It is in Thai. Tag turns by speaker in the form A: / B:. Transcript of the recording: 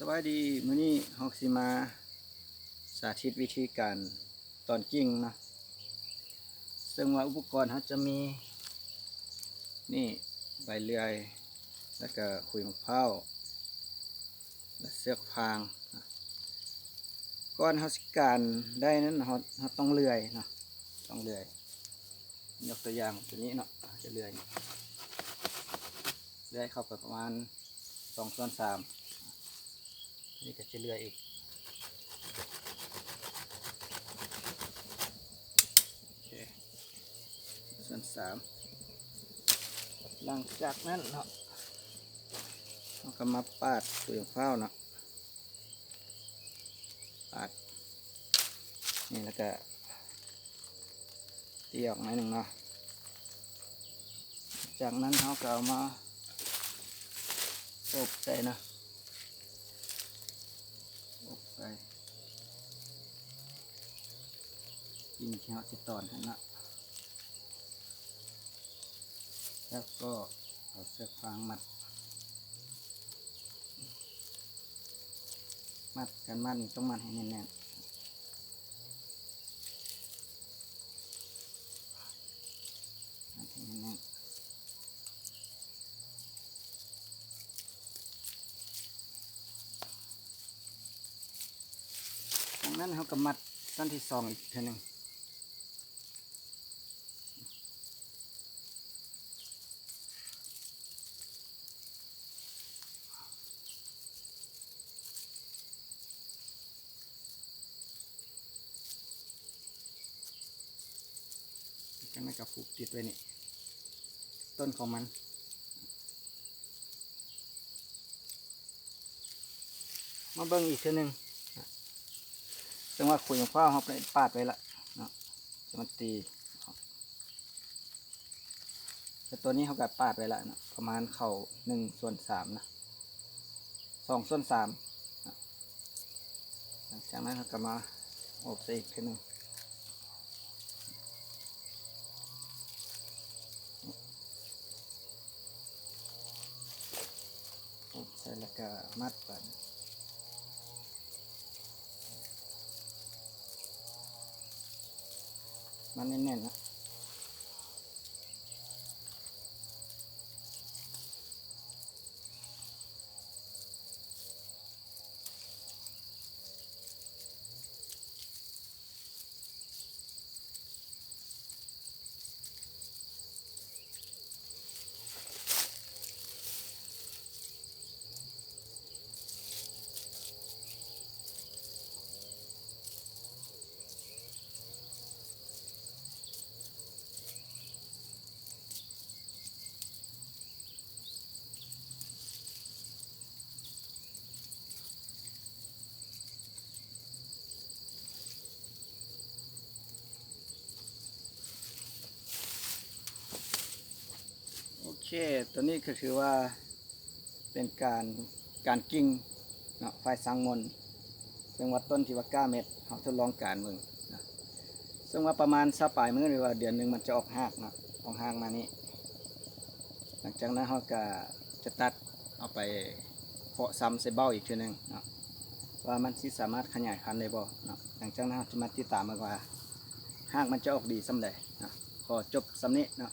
A: สวัสดีมื้อนี้เฮาสิมา สาธิตวิธีการตอนกิ่งนะซึ่งว่าอุปกรณ์เขาจะมี นี่ใบเลื่อย แล้วก็ขุยมะพร้าวและเสือกพางก่อนเฮาสิการได้นั้นเฮาเฮาต้องเลื่อยนะต้องเลื่อย ยกตัวอย่างตัวนี้เนาะจะเลื่อยเลื่อยเข้าไปประมาณสองส่วนสาม นี่ก็จะเลืออีกส่วนสามหลังจากนั้นเนาะเราก็มาปาดเปลือกข้าวเนาะปาดนี่แล้วก็ตีออกหน่อยหนึ่งเนาะจากนั้นเราก็เอามาอบใส่นะ ไปกินเช้าจะตอนนั้นะ แล้วก็เอาเสื้อฟางมัด มัดกันมัดนี่ต้องมัดให้แน่นๆมัดให้แน่นๆ จากนั้นเขาก็มัดสั้นที่สองอีกท่านึงจากนั้นก็ผูกติดไว้นี่ต้นของมันมาเบิ่งอีกเทีนึง ซึ่งว่าขุยของข้าวเขาไปปาดไว้ละเนาะจะมันตีแต่ตัวนี้เขาก็ปาดไว้ละเนาะประมาณเข่าหนึ่งส่วนสามนะสองส่วนสามหลังจากนั้นเขาก็มาอบใส่อีกทีนึงอบใส่แล้วก็มัดกัน มันแน่นๆนะ เค ตัวนี้ก็คือว่าเป็นการการกิ้งเนาะไฟสังมนซึ่งว่าต้นที่ว่าก้าเม็ดเขาทดลองการมึงนะซึ่งว่าประมาณสักปลายมือหรือว่าเดือนหนึ่งมันจะออกหากเนาะออกหากมานี่หลังจากนั้นเขาก็จะตัดเอาไปเพาะซ้ำใส่เบ้าอีกทีหนึ่งเนาะว่ามันสิสามารถขยายพันธุ์ได้บ่เนาะหลังจากนั้นจะมาติดตามกันว่าหากมันจะออกดีสำใดเนาะขอจบสำนี้เนาะ